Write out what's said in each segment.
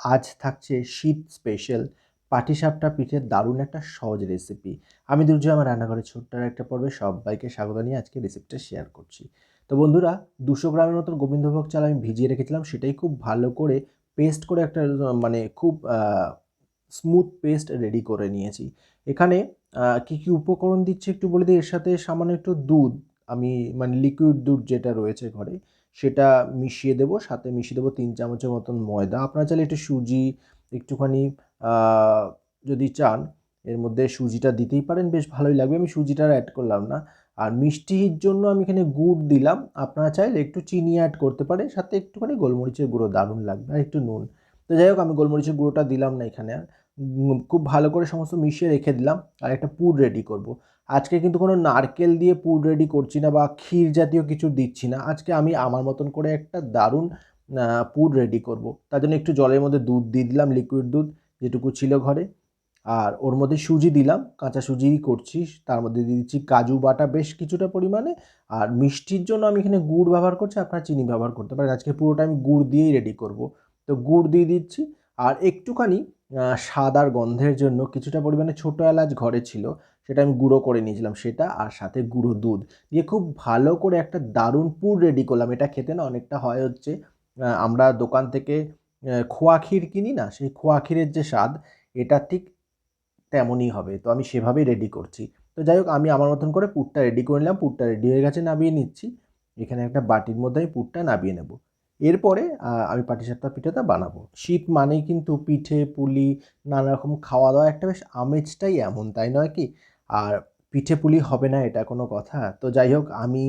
আজ থাকছে শীত স্পেশাল পাটিসাপটা পিঠের দারুণ একটা সহজ রেসিপি আমি দুর্জয় আমার রান্নাঘরের ছোট্ট আর একটা পর্বে সবাইকে স্বাগত নিয়ে আজকে রেসিপিটা শেয়ার করছি। তো বন্ধুরা, দুশো গ্রামের মতন গোবিন্দভোগ চাল আমি ভিজিয়ে রেখেছিলাম, সেটাই খুব ভালো করে পেস্ট করে একটা মানে খুব স্মুথ পেস্ট রেডি করে নিয়েছি। এখানে কী কী উপকরণ দিচ্ছি একটু বলে দিই? এর সাথে সামান্য একটু দুধ, আমি মানে লিকুইড দুধ যেটা রয়েছে ঘরে সেটা মিশিয়ে দেবো, সাথে মিশিয়ে দেবো তিন চামচের মতন ময়দা। আপনারা চাইলে একটু সুজি একটুখানি যদি চান, এর মধ্যে সুজিটা দিতেই পারেন, বেশ ভালোই লাগবে। আমি সুজিটা অ্যাড করলাম না। আর মিষ্টির জন্য আমি এখানে গুড় দিলাম। আপনারা চাইলে একটু চিনি অ্যাড করতে পারে সাথে একটুখানি গোলমরিচের গুঁড়ো, দারুণ লাগবে। আর একটু নুন। তো যাই হোক, আমি গোলমরিচের গুঁড়োটা দিলাম না এখানে আর। খুব ভালো করে সমস্ত মিশিয়ে রেখে দিলাম আর একটা পুর রেডি করব। আজকে কিন্তু কোনো নারকেল দিয়ে পুর রেডি করছি না বা ক্ষীর জাতীয় কিছু দিচ্ছি না। আজকে আমি আমার মতন করে একটা দারুণ পুর রেডি করব। তার জন্য একটু জলের মধ্যে দুধ দিয়ে দিলাম লিকুইড দুধ যেটুকু ছিল ঘরে। আর ওর মধ্যে সুজি দিলাম, কাঁচা সুজিই করছি, তার মধ্যে দিয়ে দিচ্ছি কাজু বাটা বেশ কিছুটা পরিমাণে। আর মিষ্টির জন্য আমি এখানে গুড় ব্যবহার করছি, আপনারা চিনি ব্যবহার করতে পারেন। আজকে পুরোটা আমি গুড় দিয়েই রেডি করব। তো গুড় দিয়ে দিচ্ছি, আর একটুখানি সাদার গন্ধের জন্য কিছুটা পরিমাণে ছোটো এলাচ ঘরে ছিল, সেটা আমি গুঁড়ো করে নিয়েছিলাম সেটা আর সাথে গুঁড়ো দুধ। দিয়ে খুব ভালো করে একটা দারুণ পুর রেডি করলাম। এটা খেতে না অনেকটা হয় হচ্ছে আমরা দোকান থেকে খোয়া ক্ষীর কিনি না, সেই খোয়া ক্ষীরের যে স্বাদ, এটা ঠিক তেমনই হবে। তো আমি সেভাবেই রেডি করছি। তো যাই হোক, আমি আমার মতন করে পুরটা রেডি করে নিলাম। পুরটা রেডি হয়ে গেছে নামিয়ে নিচ্ছি। এখানে একটা বাটির মধ্যে আমি পুরটা নামিয়ে নেব। এরপরে আমি পাটিসাপটা পিঠেটা বানাবো। শীত মানেই কিন্তু পিঠে, পুলি নানা রকম খাওয়া দাওয়া একটা বেশ আমেজটাই এমন, তাই নয় কি? আর পিঠে, পুলি হবে না, এটা কোনো কথা। তো যাই হোক, আমি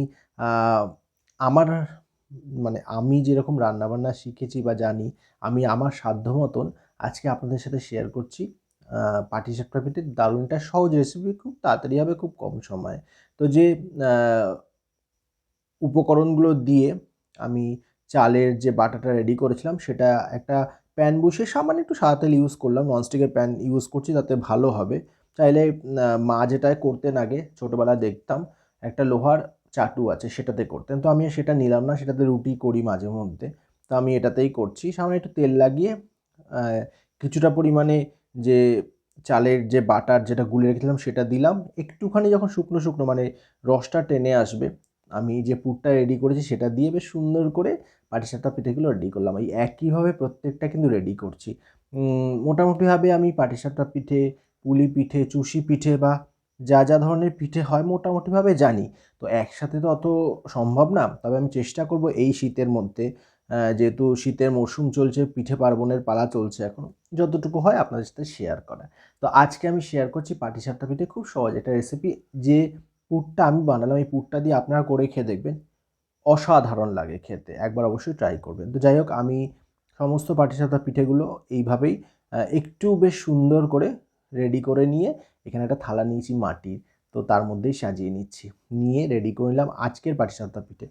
আমার মানে আমি যেরকম রান্নাবান্না শিখেছি বা জানি, আমি আমার সাধ্য মতন আজকে আপনাদের সাথে শেয়ার করছি। পাটিসাপটা পিঠের দারুণ একটা সহজ রেসিপি খুব তাড়াতাড়ি হবে খুব কম সময়ে। তো যে উপকরণগুলো দিয়ে আমি চালের যে বাটাটা রেডি করেছিলাম, সেটা একটা প্যান বসিয়ে সামান্য একটু সাদা তেল ইউজ করলাম ননস্টিকের প্যান ইউজ করছি তাতে ভালো হবে। চাইলে মা যেটায় করতেন আগে, ছোটোবেলায় দেখতাম, একটা লোহার চাটু আছে সেটাতে করতেন। তো আমি সেটা নিলাম না, সেটাতে রুটি করি মাঝে মধ্যে। তো আমি এটাতেই করছি সামনে একটু তেল লাগিয়ে কিছুটা পরিমাণে যে চালের যে বাটার যেটা গুলে রেখেছিলাম, সেটা দিলাম। একটুখানি যখন শুকনো শুকনো মানে রসটা টেনে আসবে আমি যে পুরটা রেডি করেছি সেটা দিয়ে বেশ সুন্দর করে পাটিসাপটা পিঠেগুলো রেডি করলাম। এই একইভাবে প্রত্যেকটা কিন্তু রেডি করছি। মোটামুটিভাবে আমি পাটিসাপটা পিঠে, পুলি পিঠে, চুষি পিঠে বা যা যা ধরনের পিঠে হয় মোটামুটিভাবে জানি। তো একসাথে তো অত সম্ভব না। তবে আমি চেষ্টা করব এই শীতের মধ্যে যেহেতু শীতের মরশুম চলছে, পিঠে পার্বণের পালা চলছে এখন, যতটুকু হয় আপনাদের সাথে শেয়ার করা। তো আজকে আমি শেয়ার করছি পাটিসাপটা পিঠে খুব সহজ একটা রেসিপি যে পুরটা আমি বানালাম, এই পুরটা দিয়ে আপনারা করে খেয়ে দেখবেন। অসাধারণ লাগে খেতে, একবার অবশ্যই ট্রাই করবেন। তো যাই হোক, আমি সমস্ত পাটিসাপটা পিঠেগুলো এইভাবেই একটু বেশ সুন্দর করে রেডি করে নিয়ে এখানে একটা থালা নিয়েছি মাটির, তো তার মধ্যেই সাজিয়ে নিচ্ছি। নিয়ে রেডি করে নিলাম আজকের পাটিসাপটা পিঠে।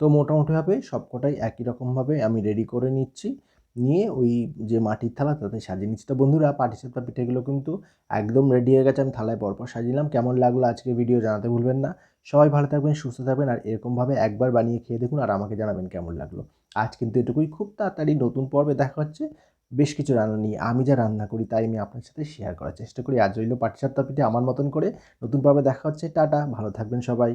তো মোটামুটিভাবে সবকটাই একই রকমভাবে আমি রেডি করে নিচ্ছি। নিয়ে ওই যে মাটির থালা, তাতে সাজিয়ে নিচ্ছি। তো বন্ধুরা, পাটিসাপটা পিঠেগুলো কিন্তু একদম রেডি হয়ে গেছে। আমি থালায় পরপর সাজিলাম। কেমন লাগল আজকে ভিডিও জানাতে ভুলবেন না। সবাই ভালো থাকবেন, সুস্থ থাকবেন, আর এরকমভাবে একবার বানিয়ে খেয়ে দেখুন আর আমাকে জানাবেন কেমন লাগল। আজ কিন্তু এটুকুই। খুব তাড়াতাড়ি নতুন পর্বে দেখা হচ্ছে। বেশ কিছু রান্না নিয়ে আমি যা রান্না করি তাই আমি আপনার সাথে শেয়ার করার চেষ্টা করি। আজ রইল পাটিসাপটা পিঠে আমার মতন করে। নতুন পর্বে দেখা হচ্ছে। টাটা। ভালো থাকবেন সবাই।